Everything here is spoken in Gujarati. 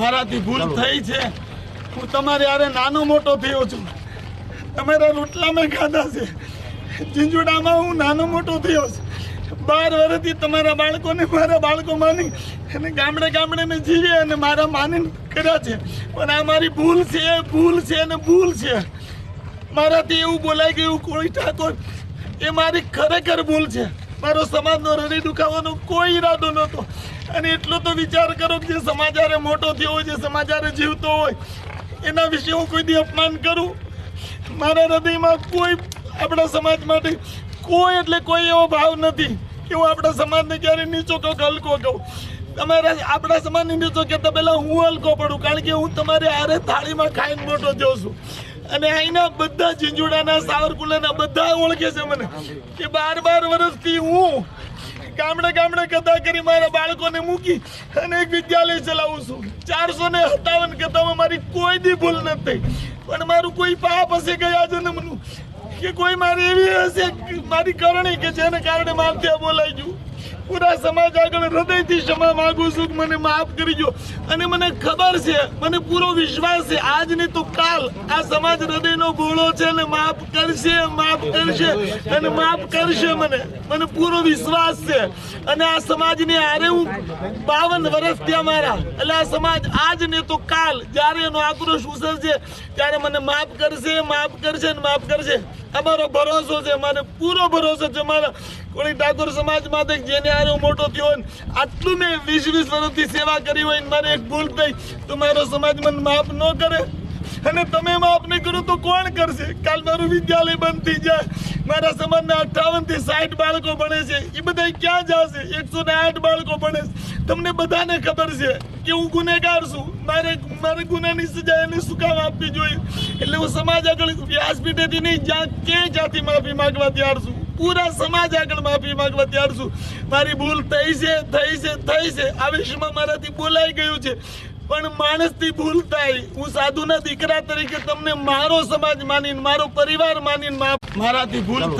મારાથી ભૂલ થઈ છે. હું તમારે આરે નાનો મોટો થયો છું. તમારા રોટલા મેં ખાધા છે. ઝીંઝુડામાં હું નાનો મોટો થયો છું. બાર વર્ષથી તમારા બાળકોને મારા બાળકો માની અને ગામડે ગામડે મેં જીવી અને મારા માની કર્યા છે. પણ આ મારી ભૂલ છે ભૂલ છે અને ભૂલ છે. મારાથી એવું બોલાઈ ગયું કોઈ ઠાકોર, એ મારી ખરેખર ભૂલ છે. મારો સમાજનો હૃદય દુખાવાનો કોઈ ઈરાદો નહોતો. અને એટલો તો વિચાર કરો કે જે સમાચારે મોટો થયો હોય, જે સમાચારે જીવતો હોય, એના વિશે હું કોઈ દી અપમાન કરું? મારા હૃદયમાં કોઈ આપણા સમાજ માટે કોઈ એટલે કોઈ એવો ભાવ નથી કે હું આપણા સમાજને ક્યારે નીચો કહું હલકો કહું. તમારા આપણા સમાજને નીચો કહેતા પહેલાં હું હલકો પડું, કારણ કે હું તમારે આરે થાળીમાં ખાઈને મોટો થયો છું. અને અહીંના બધા ઝીંઝુડાના સાવરકુલાના બધા ઓળખે છે મને કે બાર બાર વર્ષથી હું ગામડે ગામડે કથા કરી મારા બાળકોને મૂકી અને એક વિદ્યાલય ચલાવું છું. ચારસો ને સત્તાવન કથામાં મારી કોઈ દી ભૂલ નથી પણ મારું કોઈ પાપ હશે ગયા જન્મનું? કે કોઈ મારી એવી હશે મારી કરણી કે જેને કારણે મારથી બોલાઈ ગયું? પૂરા સમાજ આગળ હૃદયથી ક્ષમા માંગુ છું મને માફ કરી દો અને મને ખબર છે, મને પૂરો વિશ્વાસ છે, આજ ને તો કાલ આ સમાજ હૃદયનો ગોળો છે અને માફ કરશે માફ કરશે, અને માફ કરશે મને. મને પૂરો વિશ્વાસ છે. અને આ સમાજની આરે હું બાવન વર્ષ ત્યાં મારા. એટલે આ સમાજ આજ ને તો કાલ જ્યારે એનો આક્રોશ ઉસરશે ત્યારે મને માફ કરશે માફ કરશે અને માફ કરશે. અમારો ભરોસો છે મને પૂરો ભરોસો છે, મારા કોળી ઠાકોર સમાજ માટે જેને હારે મોટો થયો હોય આટલું મેં વીસ વીસ વર્ષથી સેવા કરી હોય મારે એક ભૂલ થઈ, તો મારો સમાજ મને માફ ન કરે. અને તમે માફ નહીં કરો તો કોણ કરશે? કાલ મારું વિદ્યાલય બંધ થઈ જાય. મારા સમાજના અઠાવનથી સાઠ બાળકો ભણે છે. એ બધા ક્યાં જશે? એકસો ને આઠ બાળકો ભણે છે. તમને બધાને ખબર છે કે હું ગુનેગાર છું. મારે મારે ગુનાની સજા એને શું કામ આપવી જોઈએ? એટલે હું સમાજ આગળ વ્યાસપીઠેથી નહીં, જ્યાં કે જાતિ માફી માંગવા તૈયાર છું. પૂરા સમાજ આગળ માફી માંગવા તૈયાર છું. મારી ભૂલ થઈ છે થઈ છે થઈ છે. આ વિષયમાં મારાથી બોલાઈ ગયું છે. પણ માણસથી ભૂલ થાય. હું સાધુના દીકરા તરીકે તમને મારો સમાજ માનીને, મારો પરિવાર માનીને માફ મારાથી ભૂલ